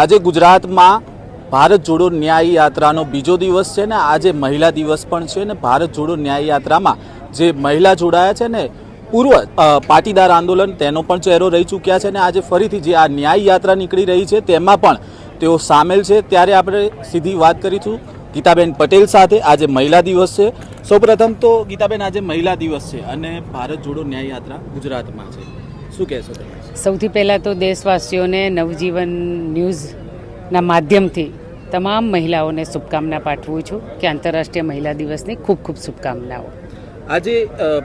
આજે ગુજરાતમાં ભારત જોડો ન્યાય યાત્રાનો બીજો દિવસ છે ને આજે મહિલા દિવસ પણ છે ને ભારત જોડો ન્યાય યાત્રામાં જે મહિલા જોડાયા છે ને પૂર્વ પાટીદાર આંદોલન તેનો પણ ચહેરો રહી ચૂક્યા છે ને આજે ફરીથી જે આ ન્યાય યાત્રા નીકળી રહી છે તેમાં પણ તેઓ સામેલ છે. ત્યારે આપણે સીધી વાત કરીશું ગીતાબેન પટેલ સાથે. આજે મહિલા દિવસ છે. સૌપ્રથમ તો ગીતાબેન, આજે મહિલા દિવસ છે અને ભારત જોડો ન્યાય યાત્રા ગુજરાતમાં છે. શું કહેશો તમે? સૌથી પહેલાં તો દેશવાસીઓને નવજીવન ન્યૂઝના માધ્યમથી તમામ મહિલાઓને શુભકામના પાઠવું છું કે આંતરરાષ્ટ્રીય મહિલા દિવસની ખૂબ ખૂબ શુભકામનાઓ. આજે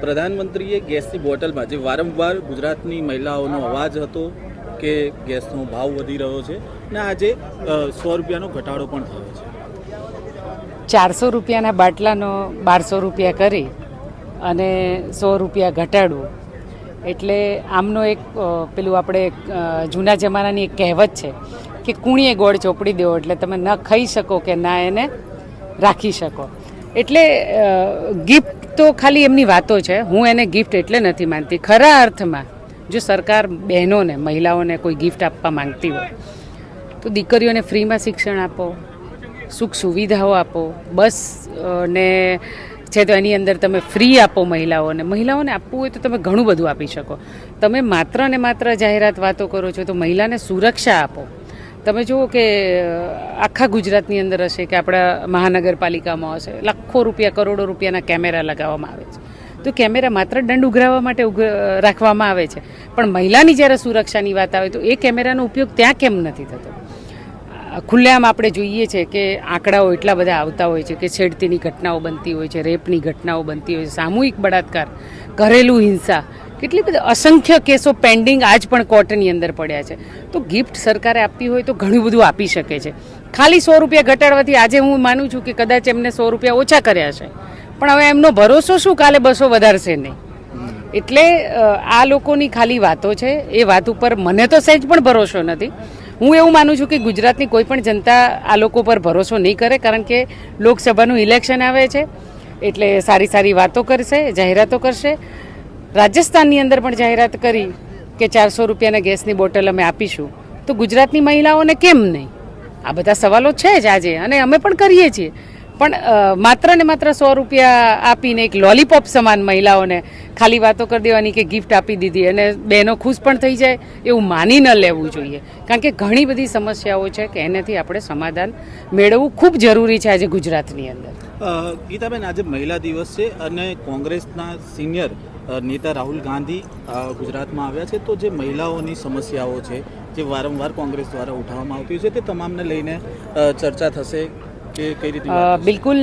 પ્રધાનમંત્રીએ ગેસની બોટલમાં જે વારંવાર ગુજરાતની મહિલાઓનો અવાજ હતો કે ગેસનો ભાવ વધી રહ્યો છે ને આજે સો રૂપિયાનો ઘટાડો પણ થયો છે. ચારસો રૂપિયાના બાટલાનો બારસો રૂપિયા કરી અને સો રૂપિયા ઘટાડવું એટલે આમનો એક પેલું આપણે જૂના જમાનાની એક કહેવત છે કે કુણીએ ગોળ ચોપડી દેવો એટલે તમે ન ખાઈ શકો કે ના એને રાખી શકો. એટલે ગિફ્ટ તો ખાલી એમની વાતો છે. હું એને ગિફ્ટ એટલે નથી માનતી. ખરા અર્થમાં જો સરકાર બહેનોને, મહિલાઓને કોઈ ગિફ્ટ આપવા માંગતી હોય, તો દીકરીઓને ફ્રીમાં શિક્ષણ આપો, સુખ સુવિધાઓ આપો, બસ ને છે તો એની અંદર તમે ફ્રી આપો મહિલાઓને. મહિલાઓને આપવું હોય તો તમે ઘણું બધું આપી શકો. તમે માત્ર ને માત્ર જાહેરાત વાતો કરો છો તો મહિલાને સુરક્ષા આપો. તમે જુઓ કે આખા ગુજરાતની અંદર હશે કે આપણા મહાનગરપાલિકામાં હશે. લાખો રૂપિયા, કરોડો રૂપિયાના કેમેરા લગાવવામાં આવે છે. તો કેમેરા માત્ર દંડ ઉઘરાવવા માટે રાખવામાં આવે છે. પણ મહિલાની જ્યારે સુરક્ષાની વાત આવે તો એ કેમેરાનો ઉપયોગ ત્યાં કેમ નથી થતો? ખુલ્લેઆમ આપણે જોઈએ છે કે આંકડાઓ એટલા બધા આવતા હોય છે કે છેડતીની ઘટનાઓ બનતી હોય છે, રેપની ઘટનાઓ બનતી હોય છે, સામૂહિક બળાત્કાર, ઘરેલું હિંસા, કેટલી બધી અસંખ્ય કેસો પેન્ડિંગ આજ પણ કોર્ટની અંદર પડ્યા છે. તો ગિફ્ટ સરકારે આપવી હોય તો ઘણું બધું આપી શકે છે. ખાલી સો રૂપિયા ઘટાડવાથી આજે હું માનું છું કે કદાચ એમને સો રૂપિયા ઓછા કર્યા છે. પણ હવે એમનો ભરોસો શું? કાલે બસો વધારશે નહીં. એટલે આ લોકોની ખાલી વાતો છે. એ વાત ઉપર મને તો સહેજ પણ ભરોસો નથી. હું એવું માનું છું કે ગુજરાતની કોઈ પણ જનતા આ લોકો પર ભરોસો નહીં કરે, કારણ કે લોકસભાનું ઇલેક્શન આવે છે, એટલે સારી સારી વાતો કરશે, જાહેરાતો કરશે. રાજસ્થાનની અંદર પણ જાહેરાત કરી કે ચારસો રૂપિયાના ગેસની બોટલ અમે આપીશું. તો ગુજરાતની મહિલાઓને કેમ નહીં? આ બધા સવાલો છે જ આજે, અને અમે પણ કરીએ છીએ. પણ માત્ર ને માત્ર સો રૂપિયા આપીને એક લોલીપોપ સમાન મહિલાઓને ખાલી વાતો કરી દેવાની કે ગિફ્ટ આપી દીધી અને બહેનો ખુશ પણ થઈ જાય, એવું માની ન લેવું જોઈએ. કારણ કે ઘણી બધી સમસ્યાઓ છે કે એનાથી આપણે સમાધાન મેળવવું ખૂબ જરૂરી છે આજે ગુજરાતની અંદર. ગીતાબેન, આજે મહિલા દિવસ છે અને કોંગ્રેસના સિનિયર નેતા રાહુલ ગાંધી ગુજરાતમાં આવ્યા છે. તો જે મહિલાઓની સમસ્યાઓ છે, જે વારંવાર કોંગ્રેસ દ્વારા ઉઠાવવામાં આવતી છે, તે તમામને લઈને ચર્ચા થશે કે કઈ રીતે બિલકુલ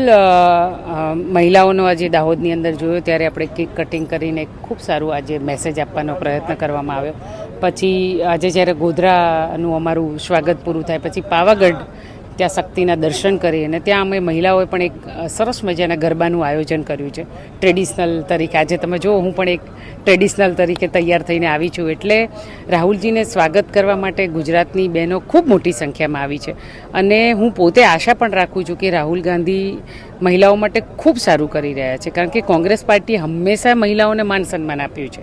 મહિલાઓનો આજે દાહોદની અંદર જોયો ત્યારે આપણે કેક કટિંગ કરીને ખૂબ સારું આજે મેસેજ આપવાનો પ્રયત્ન કરવામાં આવ્યો. પછી આજે જ્યારે ગોધરાનું અમારું સ્વાગત પૂરું થાય પછી પાવાગઢ ત્યાં શક્તિના દર્શન કરી અને ત્યાં અમે મહિલાઓએ પણ એક સરસ મજાના ગરબાનું આયોજન કર્યું છે. ટ્રેડિશનલ તરીકે. આજે તમે જુઓ, હું પણ એક ટ્રેડિશનલ તરીકે તૈયાર થઈને આવી છું. એટલે રાહુલજીને સ્વાગત કરવા માટે ગુજરાતની બહેનો ખૂબ મોટી સંખ્યામાં આવી છે. અને હું પોતે આશા પણ રાખું છું કે રાહુલ ગાંધી મહિલાઓ માટે ખૂબ સારું કરી રહ્યા છે. કારણ કે કોંગ્રેસ પાર્ટી હંમેશા મહિલાઓને માન સન્માન આપ્યું છે.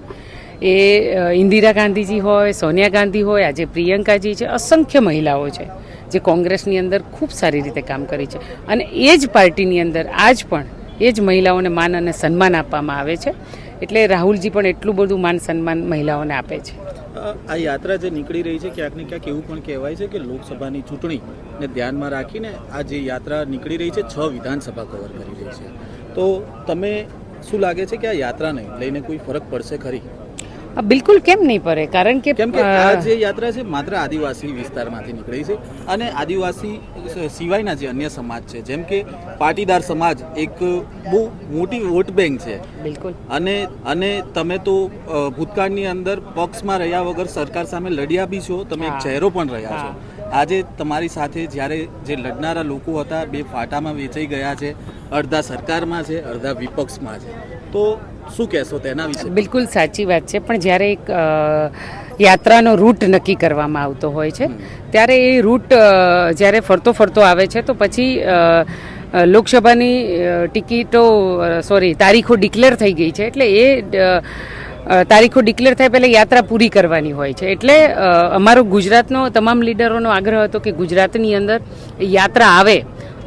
એ ઇન્દિરા ગાંધીજી હોય, સોનિયા ગાંધી હોય, આજે પ્રિયંકાજી છે, અસંખ્ય મહિલાઓ છે, જે કોંગ્રેસની અંદર ખૂબ સારી રીતે કામ કરી છે. અને એ જ પાર્ટીની અંદર આજ પણ એ જ મહિલાઓને માન અને સન્માન આપવામાં આવે છે. એટલે રાહુલજી પણ એટલું બધું માન સન્માન મહિલાઓને આપે છે. આ યાત્રા જે નીકળી રહી છે, ક્યાંક ને ક્યાંક એવું પણ કહેવાય છે કે લોકસભાની ચૂંટણીને ધ્યાનમાં રાખીને આ જે યાત્રા નીકળી રહી છે, છ વિધાનસભા કવર કરી રહી છે. તો તમે શું લાગે છે કે આ યાત્રાને લઈને કોઈ ફરક પડશે ખરી? બિલકુલ કેમ નહીં પડે કારણ કે કેમ કે આ જે યાત્રા છે માત્ર આદિવાસી વિસ્તારમાંથી નીકળી છે અને આદિવાસી સિવાયના જે અન્ય સમાજ છે જેમ કે પાટીદાર સમાજ એક બહુ મોટી વોટ બેંક છે. બિલકુલ. અને અને તમે તો ભૂતકાળની અંદર પક્ષમાં રહ્યા વગર સરકાર સામે લડ્યા બી છો તમે એક ચહેરો પણ રહ્યા છો. આજે તમારી સાથે જ્યારે જે લડનારા લોકો હતા બે ફાટામાં વેચાઈ ગયા છે અડધા સરકારમાં છે અડધા વિપક્ષમાં છે. તો શું કહેશો તેના વિશે? બિલકુલ સાચી વાત છે પણ જ્યારે એક યાત્રાનો રૂટ નક્કી કરવામાં આવતો હોય છે ત્યારે એ રૂટ જ્યારે ફરતો ફરતો આવે છે તો પછી લોકસભાની ટિકિટો સોરી તારીખો ડિક્લેર થઈ ગઈ છે એટલે એ તારીખો ડિક્લેર થાય પહેલાં યાત્રા પૂરી કરવાની હોય છે એટલે અમારો ગુજરાતનો તમામ લીડરોનો આગ્રહ હતો કે ગુજરાતની અંદર યાત્રા આવે.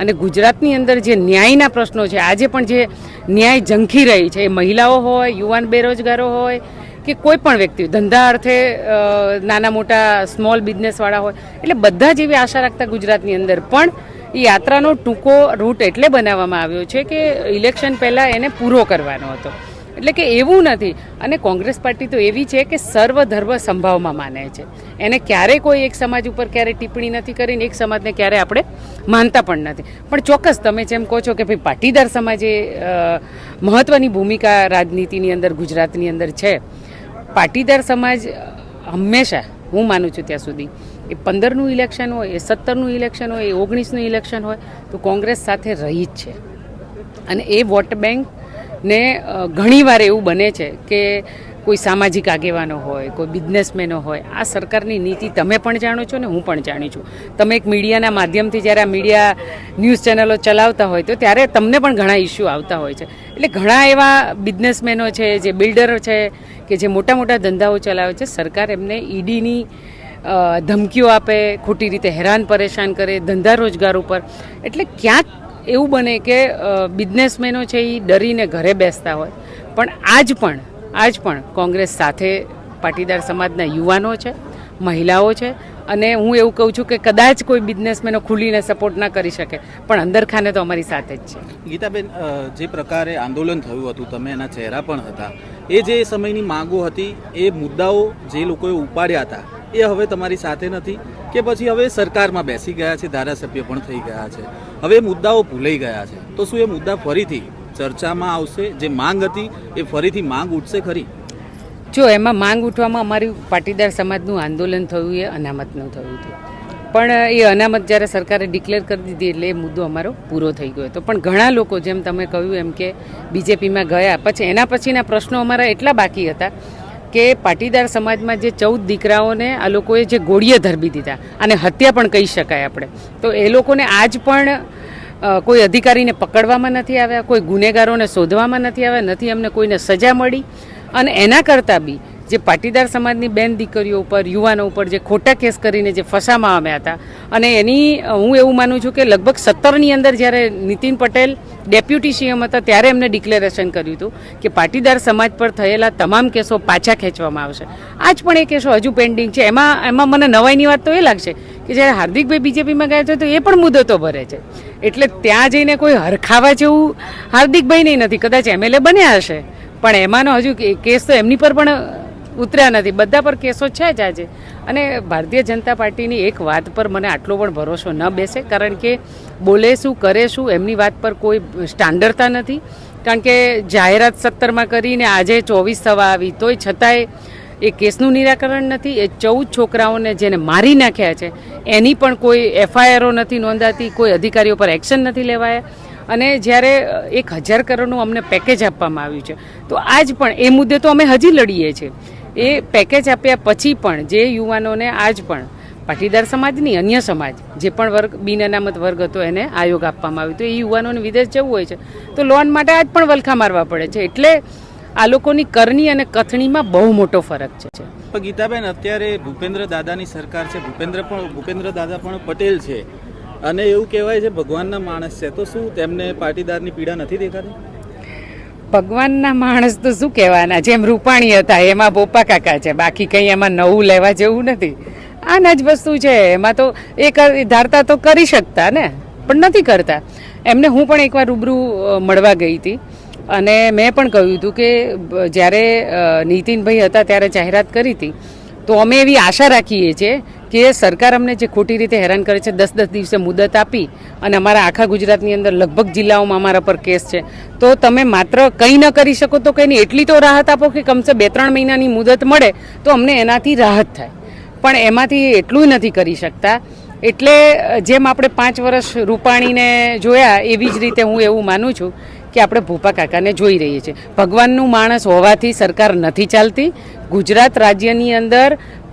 અને ગુજરાતની અંદર જે ન્યાયના પ્રશ્નો છે, આજે પણ જે ન્યાય ઝંખી રહી છે, એ મહિલાઓ હોય, યુવાન બેરોજગારો હોય, કે કોઈ પણ વ્યક્તિ, ધંધા અર્થે નાના મોટા સ્મોલ બિઝનેસવાળા હોય, એટલે બધા જેવી આશા રાખતા ગુજરાતની અંદર. પણ એ યાત્રાનો ટૂંકો રૂટ એટલે બનાવવામાં આવ્યો છે કે ઇલેક્શન પહેલાં એને પૂરો કરવાનો હતો. એટલે કે એવું નથી. અને કોંગ્રેસ પાર્ટી તો એવી છે કે સર્વધર્મ સંભાવમાં માને છે. એને ક્યારેય કોઈ એક સમાજ ઉપર ક્યારે ટિપ્પણી નથી કરીને એક સમાજને ક્યારે આપણે માનતા પણ નથી. પણ ચોક્કસ તમે જેમ કહો છો કે ભાઈ પાટીદાર સમાજે અ, મહત્વની ભૂમિકા રાજનીતિની અંદર ગુજરાતની અંદર છે. પાટીદાર સમાજ હંમેશા હું માનું છું ત્યાં સુધી એ પંદરનું ઇલેક્શન હોય એ સત્તરનું ઇલેક્શન હોય એ ઓગણીસનું ઇલેક્શન હોય તો કોંગ્રેસ સાથે રહી જ છે. અને એ વોટ બેંક ને ઘણીવાર એવું બને છે કે કોઈ સામાજિક આગેવાનો હોય, કોઈ બિઝનેસમેનો હોય, આ સરકારની નીતિ તમે પણ જાણો છો ને હું પણ જાણી છું. તમે એક મીડિયાના માધ્યમથી જ્યારે આ મીડિયા ન્યૂઝ ચેનલો ચલાવતા હોય તો ત્યારે તમને પણ ઘણા ઇસ્યુ આવતા હોય છે. એટલે ઘણા એવા બિઝનેસમેનો છે, જે બિલ્ડરો છે, કે જે મોટા મોટા ધંધાઓ ચલાવે છે, સરકાર એમને ઈડીની ધમકીઓ આપે, ખોટી રીતે હેરાન પરેશાન કરે, ધંધા રોજગાર ઉપર. એટલે ક્યાંક એવું બને કે બિઝનેસમેનો છે એ ડરીને ઘરે બેસતા હોય. પણ આજ પણ આજ પણ કોંગ્રેસ સાથે પાટીદાર સમાજના યુવાનો છે, મહિલાઓ છે, અને હું એવું કહું છું કે કદાચ કોઈ બિઝનેસમેનો ખુલીને સપોર્ટ ના કરી શકે, પણ અંદર ખાને તો અમારી સાથે જ છે. ગીતાબેન જે પ્રકારે આંદોલન થયું હતું, તમે એના ચહેરા પણ હતા, એ જે સમયની માંગો હતી, એ મુદ્દાઓ જે લોકોએ ઉપાડ્યા હતા એ હવે તમારી સાથે નથી કે પછી હવે સરકારમાં બેસી ગયા છે, ધારાસભ્ય પણ થઈ ગયા છે. હવે મુદ્દાઓ ભૂલાઈ ગયા છે. તો શું એ મુદ્દા ફરીથી ચર્ચામાં આવશે? જે માંગ હતી એ ફરીથી માંગ ઉઠશે ખરી? જો, એમાં માંગ ઉઠવામાં અમારી પાટીદાર સમાજનું આંદોલન થયું, એ અનામતનું થયું હતું. પણ એ અનામત જ્યારે સરકારે ડિક્લેર કરી દીધી એટલે એ મુદ્દો અમારો પૂરો થઈ ગયો હતો. પણ ઘણા લોકો, જેમ તમે કહ્યું એમ કે બીજેપીમાં ગયા, પછી એના પછીના પ્રશ્નો અમારા એટલા બાકી હતા કે પાટીદાર સમાજમાં જે ચૌદ દીકરાઓને આ લોકોએ જે ગોળીએ ધરબી દીધા અને હત્યા પણ કહી શકાય આપણે. તો એ લોકોને આજ પણ કોઈ અધિકારીને પકડવામાં નથી આવ્યા, કોઈ ગુનેગારોને શોધવામાં નથી આવ્યા, નથી એમને કોઈને સજા મળી. અને એના કરતાં બી જે પાટીદાર સમાજની બેન દીકરીઓ ઉપર, યુવાનો ઉપર જે ખોટા કેસ કરીને જે ફસામાં આવ્યા હતા. અને એની હું એવું માનું છું કે લગભગ સત્તરની અંદર જ્યારે નીતિન પટેલ ડેપ્યુટી સીએમ હતા ત્યારે એમને ડિક્લેરેશન કર્યું હતું કે પાટીદાર સમાજ પર થયેલા તમામ કેસો પાછા ખેંચવામાં આવશે. આજ પણ એ કેસો હજુ પેન્ડિંગ છે. એમાં એમાં મને નવાઈની વાત તો એ લાગશે કે જ્યારે હાર્દિકભાઈ બીજેપીમાં ગયા છે તો એ પણ મુદતો ભરે છે. એટલે ત્યાં જઈને કોઈ હરખાવા જેવું હાર્દિકભાઈ નહીં, નથી. કદાચ એમએલએ બન્યા હશે. પણ એમાંનો હજુ કેસ તો એમની પર પણ ઉતર્યા નથી. બધા પર કેસો છે જ આજે. અને ભારતીય જનતા પાર્ટીની એક વાત પર મને આટલો પણ ભરોસો ન બેસે, કારણ કે બોલે શું, કરે શું, એમની વાત પર કોઈ સ્ટાન્ડર્ડતા નથી. કારણ કે જાહેરાત સત્તરમાં કરીને આજે ચોવીસ થવા આવી, તોય છતાંય એ કેસનું નિરાકરણ નથી. એ ચૌદ છોકરાઓને જેને મારી નાખ્યા છે, એની પણ કોઈ એફઆઈઆરો નથી નોંધાતી, કોઈ અધિકારીઓ પર એક્શન નથી લેવાયા. અને જ્યારે એક હજાર કરોડનું અમને પેકેજ આપવામાં આવ્યું છે, તો આજ પણ એ મુદ્દે તો અમે હજી લડીએ છીએ. એ પેકેજ આપ્યા પછી પણ જે યુવાનોને આજ પણ, પાટીદાર સમાજની અન્ય સમાજ, જે પણ વર્ગ બિન અનામત વર્ગ હતો એને આયોગ આપવામાં આવ્યો. તો એ યુવાનોને વિદેશ જવું હોય છે. તો લોન માટે આજ પણ વલખા મારવા પડે છે. એટલે આ લોકોની કરની અને કથણીમાં બહુ મોટો ફરક છે. ગીતાબેન, અત્યારે ભૂપેન્દ્ર દાદાની સરકાર છે. ભૂપેન્દ્ર પણ, ભૂપેન્દ્ર દાદા પણ પટેલ છે. અને એવું કહેવાય છે, ભગવાનના માણસ છે. તો શું તેમને પાટીદારની પીડા નથી દેખાતી? ભગવાનના માણસ તો શું કહેવાના? જેમ રૂપાણી હતા, એમાં બોપા કાકા છે. બાકી કંઈ એમાં નવું લેવા જેવું નથી. આના જ વસ્તુ છે. એમાં તો એ ધારતા તો કરી શકતા ને? પણ નથી કરતા. એમને હું પણ એકવાર રૂબરૂ મળવા ગઈ હતી. અને મેં પણ કહ્યું હતું કે જ્યારે નીતિનભાઈ હતા ત્યારે જાહેરાત કરી હતી, તો અમે એવી આશા રાખીએ છીએ કે સરકાર અમને જે ખોટી રીતે હેરાન કરે છે દસ દસ દિવસે મુદત આપી અને અમારા આખા ગુજરાતની અંદર લગભગ જિલ્લાઓમાં અમારા પર કેસ છે, તો તમે માત્ર કંઈ ન કરી શકો તો કંઈ નહીં. એટલી તો રાહત આપો કે કમસે બે ત્રણ મહિનાની મુદત મળે તો અમને એનાથી રાહત થાય. પણ એમાંથી એટલું નથી કરી શકતા. એટલે જેમ આપણે પાંચ વર્ષ રૂપાણીને જોયા, એવી જ રીતે હું એવું માનું છું કે આપણે ભૂપા કાકાને જોઈ રહીએ છીએ. ભગવાનનું માણસ હોવાથી સરકાર નથી ચાલતી. ગુજરાત રાજ્યની અંદર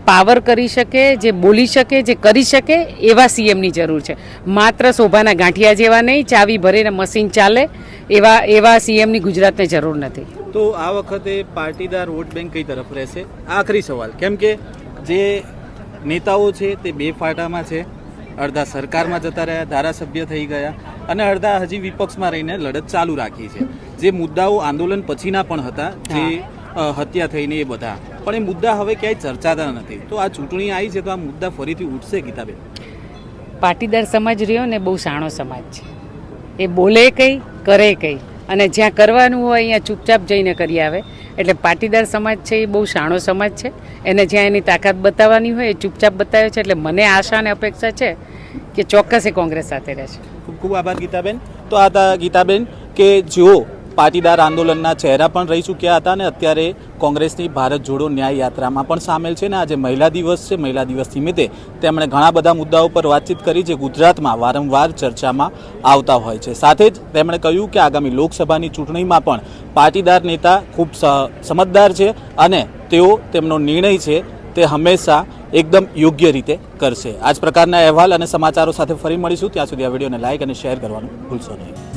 પાવર કરી શકે જે બોલી શકે જે કરી શકે એવા સીએમની જરૂર છે. માત્ર શોભાના ગાંઠિયા જેવા નહીં ચાવી ભરીને મશીન ચાલે એવા એવા સીએમની ગુજરાતને જરૂર નથી. તો આ વખતે પાટીદાર વોટ બેંક કઈ તરફ રહેશે? આખરી સવાલ. કેમ કે જે નેતાઓ છે તે બે ફાટામાં છે. અડધા સરકારમાં જતા રહ્યા ધારાસભ્ય થઈ ગયા અને અડધા હજી વિપક્ષમાં રહીને લડત ચાલુ રાખી છે. જે મુદ્દાઓ આંદોલન પછીના પણ હતા જે હત્યા થઈને એ બધા. પણ એ મુદ્દા હવે ક્યાંય ચર્ચાતા નથી. તો આ ચૂંટણી આવી છે તો આ મુદ્દા ફરીથી ઉઠશે ગીતાબેન? પાટીદાર સમાજ રહ્યો ને બહુ સાણો સમાજ છે. એ બોલે કંઈ કરે કંઈ. અને જ્યાં કરવાનું હોય અહીંયા ચૂપચાપ જઈને કરી આવે. એટલે પાટીદાર સમાજ છે એ બહુ સાણો સમાજ છે. એને જ્યાં એની તાકાત બતાવવાની હોય એ ચૂપચાપ બતાવે છે. એટલે મને આશા અને અપેક્ષા છે કે ચોક્કસ એ કોંગ્રેસ સાથે રહેશે. ખૂબ ખૂબ આભાર ગીતાબેન. તો આ ગીતાબેન કે જેઓ પાટીદાર આંદોલનના ચહેરા પણ રહી ચૂક્યા હતા અને અત્યારે કોંગ્રેસની ભારત જોડો ન્યાય યાત્રામાં પણ સામેલ છે ને આજે મહિલા દિવસ છે. મહિલા દિવસ નિમિત્તે તેમણે ઘણા બધા મુદ્દાઓ પર વાતચીત કરી જે ગુજરાતમાં વારંવાર ચર્ચામાં આવતા હોય છે. સાથે જ તેમણે કહ્યું કે આગામી લોકસભાની ચૂંટણીમાં પણ પાટીદાર નેતા ખૂબ સમજદાર છે અને તેઓ તેમનો નિર્ણય છે તે હંમેશા એકદમ યોગ્ય રીતે કરશે. આ જ પ્રકારના અહેવાલ અને સમાચારો સાથે ફરી મળીશું. ત્યાં સુધી આ વિડીયોને લાઇક અને શેર કરવાનું ભૂલશો નહીં.